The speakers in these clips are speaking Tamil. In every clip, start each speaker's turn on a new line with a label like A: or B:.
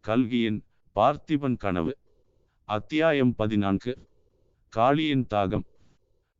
A: கல்கியின் பார்த்திபன் கனவு அத்தியாயம் பதினான்கு. காளியின் தாகம்.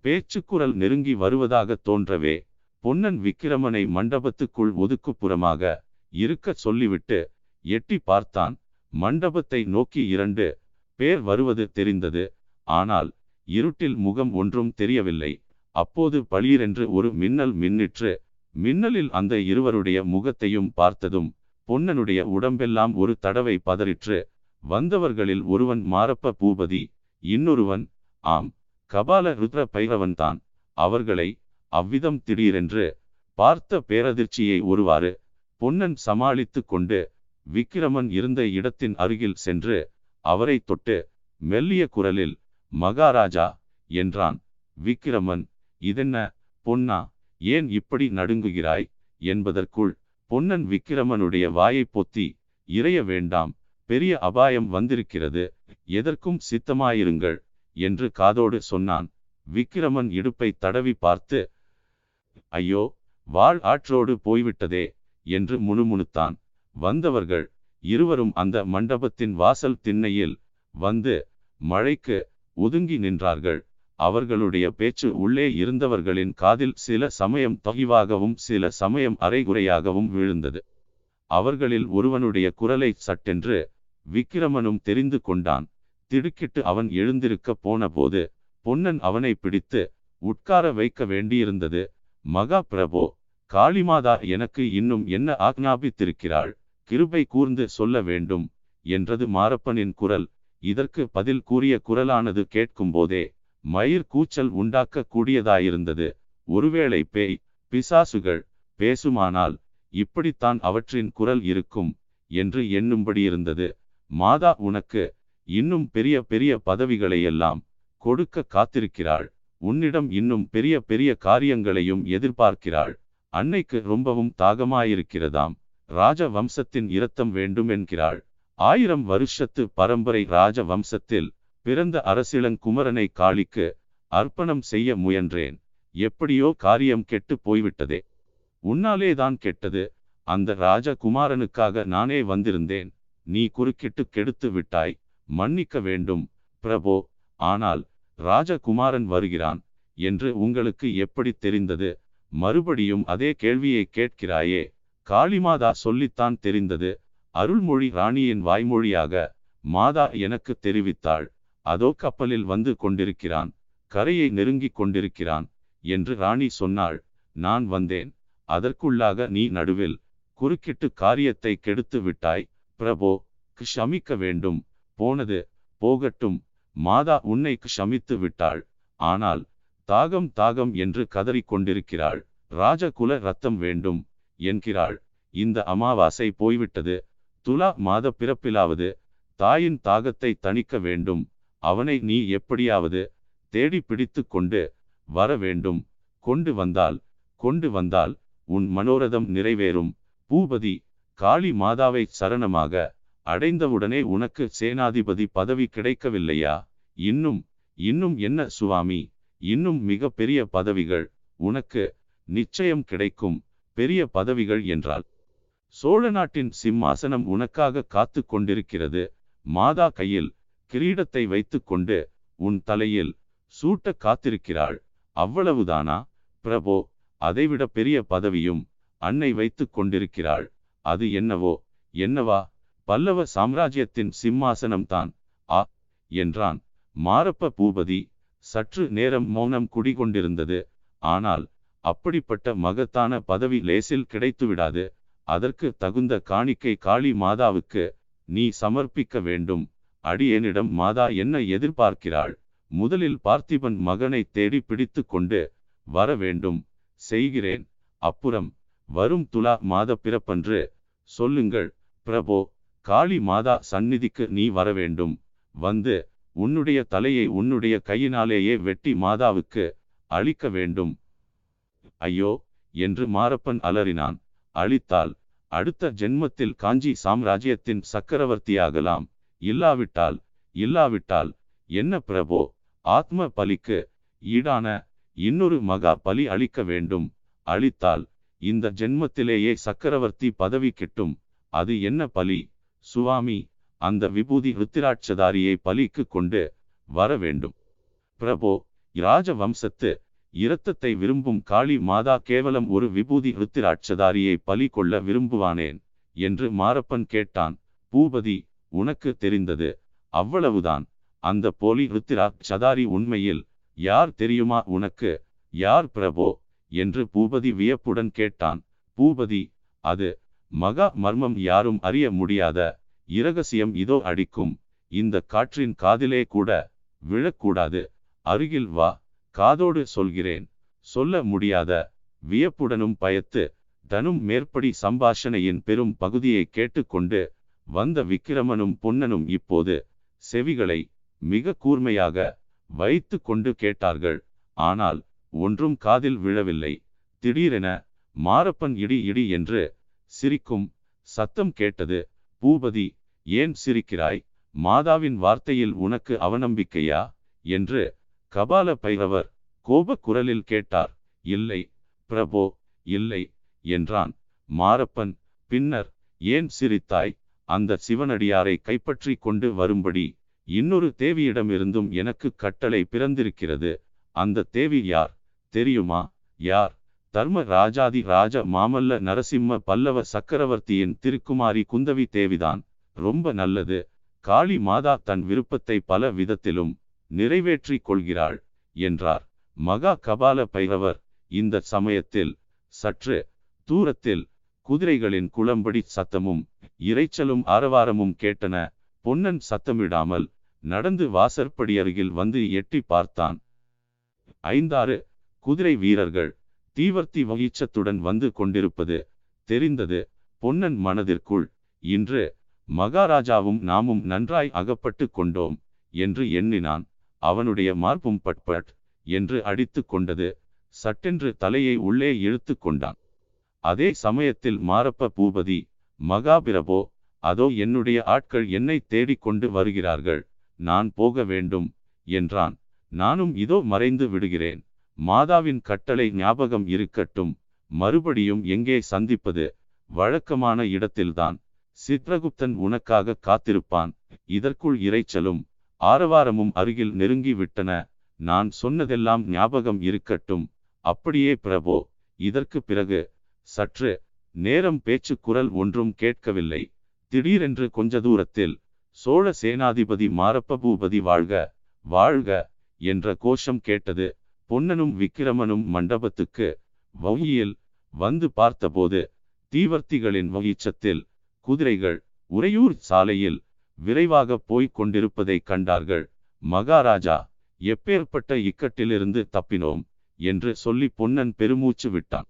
A: பேச்சுக்குரல் நெருங்கி வருவதாக தோன்றவே பொன்னன் விக்கிரமனை மண்டபத்துக்குள் ஒதுக்குப்புறமாக இருக்கச் சொல்லிவிட்டு எட்டி பார்த்தான். மண்டபத்தை நோக்கி இரண்டு பேர் வருவது தெரிந்தது. ஆனால் இருட்டில் முகம் ஒன்றும் தெரியவில்லை. அப்போது பளீரென்று ஒரு மின்னல் மின்னிற்று. மின்னலில் அந்த இருவருடைய முகத்தையும் பார்த்ததும் பொன்னனுடைய உடம்பெல்லாம் ஒரு தடவை பதறிற்று. வந்தவர்களில் ஒருவன் மாரப்ப பூபதி இன்னொருவன் ஆம் கபால ருத்ர பைரவன்தான் அவர்களை அவ்விதம் திடீரென்று பார்த்த பேரதிர்ச்சியை ஒருவாறு பொன்னன் சமாளித்து கொண்டு விக்கிரமன் இருந்த இடத்தின் அருகில் சென்று அவரை தொட்டு மெல்லிய குரலில் மகாராஜா என்றான். விக்கிரமன் இதென்ன பொன்னா ஏன் இப்படி நடுங்குகிறாய்? என்பதற்குள் பொன்னன் விக்கிரமனுடைய வாயை பொத்தி இறைய வேண்டாம் பெரிய அபாயம் வந்திருக்கிறது எதற்கும் சித்தமாயிருங்கள் என்று காதோடு சொன்னான். விக்கிரமன் இடுப்பை தடவி பார்த்து ஐயோ வாழ் ஆற்றோடு போய்விட்டதே என்று முணுமுணுத்தான். வந்தவர்கள் இருவரும் அந்த மண்டபத்தின் வாசல் திண்ணையில் வந்து மழைக்கு ஒதுங்கி நின்றார்கள். அவர்களுடைய பேச்சு உள்ளே இருந்தவர்களின் காதில் சில சமயம் தொகிவாகவும் சில சமயம் அரைகுறையாகவும் விழுந்தது. அவர்களில் ஒருவனுடைய குரலை சட்டென்று விக்கிரமனும் தெரிந்து கொண்டான். திடுக்கிட்டு அவன் எழுந்திருக்க போனபோது பொன்னன் அவனை பிடித்து உட்கார வைக்க வேண்டியிருந்தது. மகா பிரபோ காளிமாதா எனக்கு இன்னும் என்ன ஆக்ஞாபித்திருக்கிறாள் கிருபை கூர்ந்து சொல்ல வேண்டும் என்றது மாரப்பனின் குரல். இதற்கு பதில் கூறிய குரலானது கேட்கும்போதே மயிர் கூச்சல் உண்டாக்க கூடியதாயிருந்தது ஒருவேளை பேய் பிசாசுகள் பேசுமானால் இப்படித்தான் அவற்றின் குரல் இருக்கும் என்று எண்ணும்படியிருந்தது. மாதா உனக்கு இன்னும் பெரிய பெரிய பதவிகளையெல்லாம் கொடுக்க காத்திருக்கிறாள். உன்னிடம் இன்னும் பெரிய பெரிய காரியங்களையும் எதிர்பார்க்கிறாள். அன்னைக்கு ரொம்பவும் தாகமாயிருக்கிறதாம். ராஜ வம்சத்தின் இரத்தம் வேண்டும் என்கிறாள் ஆயிரம் வருஷத்து பரம்பரை ராஜ வம்சத்தில் பிறந்த அரசிளங்குமரனை காளிக்கு அர்ப்பணம் செய்ய முயன்றேன். எப்படியோ காரியம் கெட்டு போய்விட்டதே. உன்னாலேதான் கெட்டது. அந்த ராஜகுமாரனுக்காக நானே வந்திருந்தேன். நீ குறுக்கிட்டு கெடுத்து விட்டாய். மன்னிக்க வேண்டும் பிரபோ. ஆனால் ராஜகுமாரன் வருகிறான் என்று உங்களுக்கு எப்படி தெரிந்தது? மறுபடியும் அதே கேள்வியை கேட்கிறாயே. காளிமாதா சொல்லித்தான் தெரிந்தது. அருள்மொழி ராணியின் வாய்மொழியாக மாதா எனக்கு தெரிவித்தாள். அதோ கப்பலில் வந்து கொண்டிருக்கிறான். கரையை நெருங்கிக் கொண்டிருக்கிறான் என்று ராணி சொன்னாள். நான் வந்தேன். அதற்குள்ளாக நீ நடுவில் குறுக்கிட்டு காரியத்தை கெடுத்து விட்டாய். பிரபோ க்ஷமிக்க வேண்டும். போனது போகட்டும். மாதா உன்னை க்ஷமித்து விட்டாள். ஆனால் தாகம் தாகம் என்று கதறிக் கொண்டிருக்கிறாள். ராஜகுல ரத்தம் வேண்டும் என்கிறாள். இந்த அமாவாசை போய்விட்டது. துலா மாத பிறப்பிலாவது தாயின் தாகத்தை தணிக்க வேண்டும். அவனை நீ எப்படியாவது தேடி பிடித்து கொண்டு வர வேண்டும். கொண்டு வந்தால் கொண்டு வந்தால் உன் மனோரதம் நிறைவேறும். பூபதி காளி மாதாவை சரணமாக அடைந்தவுடனே உனக்கு சேனாதிபதி பதவி கிடைக்கவில்லையா? இன்னும் இன்னும் என்ன சுவாமி? இன்னும் மிக பெரிய பதவிகள் உனக்கு நிச்சயம் கிடைக்கும். பெரிய பதவிகள் என்றால்? சோழ நாட்டின் சிம்மாசனம் உனக்காக காத்து கொண்டிருக்கிறது. மாதா கையில் கிரீடத்தை வைத்துக்கொண்டு உன் தலையில் சூட்ட காத்திருக்கிறாள். அவ்வளவுதானா? பிரபோ அதைவிட பெரிய பதவியும் அன்னை வைத்துக் கொண்டிருக்கிறாள். அது என்னவோ? என்னவா? பல்லவ சாம்ராஜ்யத்தின் சிம்மாசனம்தான் ஆ என்றான். மாரப்ப பூபதி சற்று நேரம் மௌனம் குடிகொண்டிருந்தது. ஆனால் அப்படிப்பட்ட மகத்தான பதவி லேசில் கிடைத்துவிடாது. அதற்கு தகுந்த காணிக்கை காளி மாதாவுக்கு நீ சமர்ப்பிக்க வேண்டும். அடியேனிடம் மாதா என்ன எதிர்பார்க்கிறாள்? முதலில் பார்த்திபன் மகனை தேடி பிடித்து கொண்டு வர வேண்டும். செய்கிறேன். அப்புறம் வரும் துலா மாத பிறப்பன்று சொல்லுங்கள். பிரபோ காளி மாதா சந்நிதிக்கு நீ வர வேண்டும். வந்து உன்னுடைய தலையை உன்னுடைய கையினாலேயே வெட்டி மாதாவுக்கு அளிக்க வேண்டும். ஐயோ! என்று மாரப்பன் அலறினான். அழித்தால் அடுத்த ஜென்மத்தில் காஞ்சி சாம்ராஜ்யத்தின் சக்கரவர்த்தியாகலாம். இல்லாவிட்டால் இல்லாவிட்டால் என்ன பிரபோ? ஆத்ம பலிக்கு ஈடான இன்னொரு மகா பலி அளிக்க வேண்டும். அளித்தால் இந்த ஜென்மத்திலேயே சக்கரவர்த்தி பதவி கிட்டும். அது என்ன பலி? சுவாமி அந்த விபூதி ருத்திராட்சதாரியை பலிக்கு கொண்டு வர வேண்டும். பிரபோ ராஜ வம்சத்து இரத்தத்தை விரும்பும் காளி மாதா கேவலம் ஒரு விபூதி ருத்திராட்சதாரியை பலி கொள்ள விரும்புவானேன்? என்று மாரப்பன் கேட்டான். பூபதி உனக்கு தெரிந்தது. அவ்வளவுதான். அந்த போலி ருத்திராட்சதாரி உண்மையில் யார் தெரியுமா உனக்கு? யார் பிரபோ? என்று பூபதி வியப்புடன் கேட்டான். பூபதி அது மகா மர்மம் யாரும் அறிய முடியாத இரகசியம் இதோ அடிக்கும். இந்த காற்றின் காதிலே கூட விழக்கூடாது. அருகில் வா. காதோடு சொல்கிறேன். சொல்ல முடியாத வியப்புடனும் பயத்து தனும் மேற்படி சம்பாஷணையின் பெரும் பகுதியை கேட்டுக்கொண்டு வந்த விக்கிரமனும் பொன்னனும் இப்போது செவிகளை மிக கூர்மையாக வைத்து கொண்டு கேட்டார்கள். ஆனால் ஒன்றும் காதில் விழவில்லை. திடீரென மாரப்பன் இடி இடி என்று சிரிக்கும் சத்தம் கேட்டது. பூபதி ஏன் சிரிக்கிறாய்? மாதாவின் வார்த்தையில் உனக்கு அவநம்பிக்கையா? என்று கபால பைரவர் கோப குரலில் கேட்டார் இல்லை பிரபோ இல்லை என்றான். மாரப்பன் பின்னர் ஏன் சிரித்தாய்? அந்த சிவனடியாரை கைப்பற்றி கொண்டு வரும்படி இன்னொரு தேவியிடமிருந்தும் எனக்கு கட்டளை பிறந்திருக்கிறது. அந்த தேவி யார்? தெரியுமா? யார்? தர்ம ராஜாதி ராஜ மாமல்ல நரசிம்ம பல்லவ சக்கரவர்த்தியின் திருக்குமாரி குந்தவி தேவிதான். ரொம்ப நல்லது. காளி மாதா தன் விருப்பத்தை பல விதத்திலும் நிறைவேற்றிக் கொள்கிறாள் என்றார். மகா கபால பைரவர் இந்த சமயத்தில் சற்று தூரத்தில் குதிரைகளின் குளம்படி சத்தமும் இரைச்சலும் ஆரவாரமும் கேட்டன. பொன்னன் சத்தமிடாமல் நடந்து வாசற்படி அருகில் வந்து எட்டி பார்த்தான். ஐந்தாறு குதிரை வீரர்கள் தீவர்த்தி வகிச்சத்துடன் வந்து கொண்டிருப்பது தெரிந்தது. பொன்னன் மனதிற்குள் இன்று மகாராஜாவும் நாமும் நன்றாய் அகப்பட்டு கொண்டோம் என்று எண்ணினான். அவனுடைய மார்பும் பட்பட் என்று அடித்து கொண்டது. சட்டென்று தலையை உள்ளே இழுத்து கொண்டான். அதே சமயத்தில் மாரப்ப பூபதி மகாபிரபோ அதோ என்னுடைய ஆட்கள் என்னை தேடிக்கொண்டு வருகிறார்கள். நான் போக வேண்டும் என்றான். நானும் இதோ மறைந்து விடுகிறேன். மாதாவின் கட்டளை ஞாபகம் இருக்கட்டும். மறுபடியும் எங்கே சந்திப்பது? வழக்கமான இடத்தில்தான். சித்ரகுப்தன் உனக்காக காத்திருப்பான். இதற்குள் இரைச்சலும் ஆரவாரமும் அருகில் நெருங்கி விட்டன. நான் சொன்னதெல்லாம் ஞாபகம் இருக்கட்டும். அப்படியே பிரபோ இதற்கு பிறகு சற்று நேரம் பேச்சு குரல் ஒன்றும் கேட்கவில்லை. திடீரென்று கொஞ்ச தூரத்தில் சோழ சேனாதிபதி மாரப்ப பூபதி வாழ்க வாழ்க என்ற கோஷம் கேட்டது. பொன்னனும் விக்கிரமனும் மண்டபத்துக்கு வங்கியில் வந்து பார்த்தபோது தீவர்த்திகளின் வகிச்சத்தில் குதிரைகள் உறையூர் சாலையில் விரைவாக போய்க் கொண்டிருப்பதைக் கண்டார்கள். மகாராஜா எப்பேற்பட்ட இக்கட்டிலிருந்து தப்பினோம்? என்று சொல்லி பொன்னன் பெருமூச்சு விட்டான்.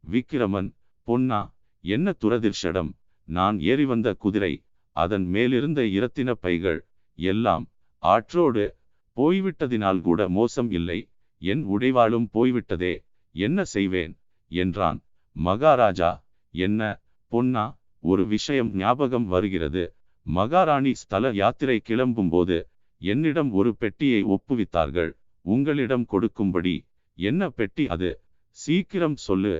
A: விக்கிரமன் பொன்னா என்ன துரதிர்ஷடம்? நான் ஏறி வந்த குதிரை அதன் மேலிருந்த இரத்தின பைகள் எல்லாம் ஆற்றோடு போய்விட்டதினால் கூட மோசம் இல்லை. என் உடைவாளும் போய்விட்டதே என்ன செய்வேன்? என்றான். மகாராஜா என்ன? பொன்னா ஒரு விஷயம் ஞாபகம் வருகிறது. மகாராணி ஸ்தல யாத்திரை கிளம்பும்போது என்னிடம் ஒரு பெட்டியை ஒப்புவித்தார்கள். உங்களிடம் கொடுக்கும்படி என்ன பெட்டி அது? சீக்கிரம் சொல்லு.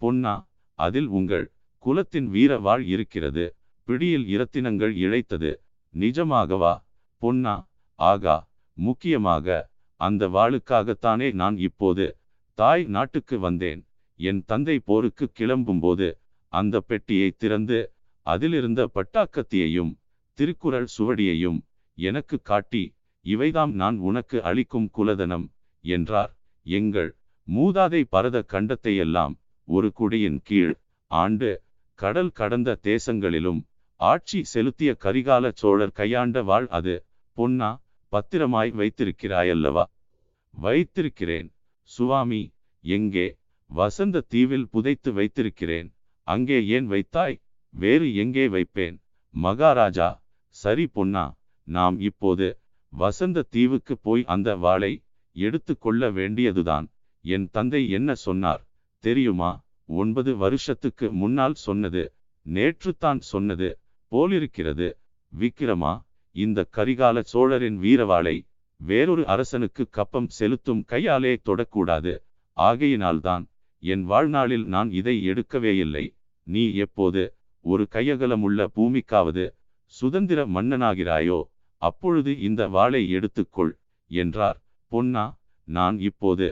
A: பொன்னா அதில் உங்கள் குலத்தின் வீர வாழ் இருக்கிறது. பிடியில் இரத்தினங்கள் இழைத்தது. நிஜமாகவா? பொன்னா ஆகா முக்கியமாக அந்த வாளுக்காகத்தானே நான் இப்போது தாய் நாட்டுக்கு வந்தேன். என் தந்தை போருக்கு கிளம்பும்போது அந்த பெட்டியை திறந்து அதிலிருந்த பட்டாக்கத்தியையும் திருக்குறள் சுவடியையும் எனக்கு காட்டி இவைதாம் நான் உனக்கு அளிக்கும் குலதனம் என்றார். எங்கள் மூதாதை பரத கண்டத்தையெல்லாம் ஒரு குடியின் கீழ் ஆண்டு கடல் கடந்த தேசங்களிலும் ஆட்சி செலுத்திய கரிகால சோழர் கையாண்ட வாழ் அது பொன்னா பத்திரமாய் வைத்திருக்கிறாயல்லவா? வைத்திருக்கிறேன். சுவாமி எங்கே? வசந்த தீவில் புதைத்து வைத்திருக்கிறேன். அங்கே ஏன் வைத்தாய்? வேறு எங்கே வைப்பேன்? மகாராஜா சரி பொன்னா நாம் இப்போது வசந்த தீவுக்கு போய் அந்த வாளை எடுத்து கொள்ள வேண்டியதுதான். என் தந்தை என்ன சொன்னார்? தெரியுமா? ஒன்பது வருஷத்துக்கு முன்னால் சொன்னது நேற்றுத்தான் சொன்னது போலிருக்கிறது. விக்கிரமா இந்த கரிகால சோழரின் வீரவாளை வேறொரு அரசனுக்கு கப்பம் செலுத்தும் கையாலே தொடக்கூடாது. ஆகையினால்தான் என் வாழ்நாளில் நான் இதை எடுக்கவே இல்லை நீ எப்போது ஒரு கையகலமுள்ள பூமிக்காவது சுதந்திர மன்னனாகிறாயோ? அப்பொழுது இந்த வாளை எடுத்துக்கொள் என்றார். பொன்னா நான் இப்போது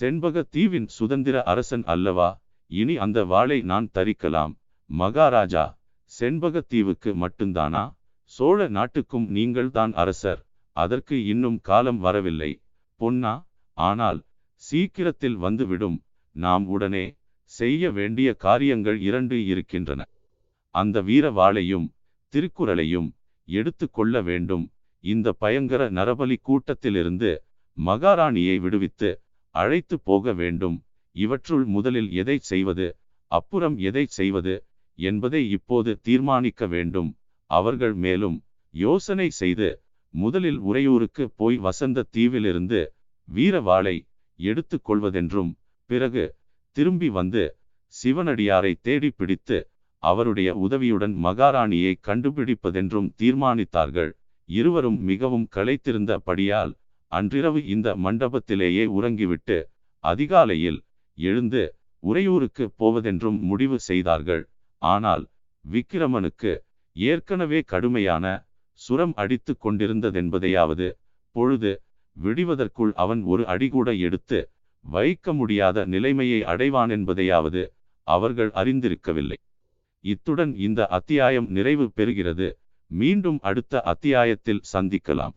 A: செண்பக தீவின் சுதந்திர அரசன் அல்லவா? இனி அந்த வாளை நான் தரிக்கலாம். மகாராஜா செண்பக தீவுக்கு மட்டும்தானா? சோழ நாட்டுக்கும் நீங்கள்தான் அரசர். அதற்கு இன்னும் காலம் வரவில்லை. பொன்னா ஆனால் சீக்கிரத்தில் வந்துவிடும். நாம் உடனே செய்ய வேண்டிய காரியங்கள் இரண்டு இருக்கின்றன. அந்த வீர வாளையும் திருக்குறளையும் எடுத்து கொள்ள வேண்டும். இந்த பயங்கர நரபலி கூட்டத்திலிருந்து மகாராணியை விடுவித்து அழைத்து போக வேண்டும். இவற்றுள் முதலில் எதை செய்வது அப்புறம் எதை செய்வது என்பதை இப்போது தீர்மானிக்க வேண்டும். அவர்கள் மேலும் யோசனை செய்து முதலில் உறையூருக்கு போய் வசந்த தீவிலிருந்து வீரவாளை எடுத்து கொள்வதென்றும் பிறகு திரும்பி வந்து சிவனடியாரை தேடி பிடித்து அவருடைய உதவியுடன் மகாராணியை கண்டுபிடிப்பதென்றும் தீர்மானித்தார்கள். இருவரும் மிகவும் களைத்திருந்தபடியால் அன்றிரவு இந்த மண்டபத்திலேயே உறங்கிவிட்டு அதிகாலையில் எழுந்து உறையூருக்கு போவதென்றும் முடிவு செய்தார்கள். ஆனால் விக்கிரமனுக்கு ஏற்கனவே கடுமையான சுரம் அடித்து கொண்டிருந்ததென்பதையாவது பொழுது விடிவதற்குள் அவன் ஒரு அடிகூட எடுத்து வைக்க முடியாத நிலைமையை அடைவான் என்பதையாவது அவர்கள் அறிந்திருக்கவில்லை. இத்துடன் இந்த அத்தியாயம் நிறைவு பெறுகிறது. மீண்டும் அடுத்த அத்தியாயத்தில் சந்திக்கலாம்.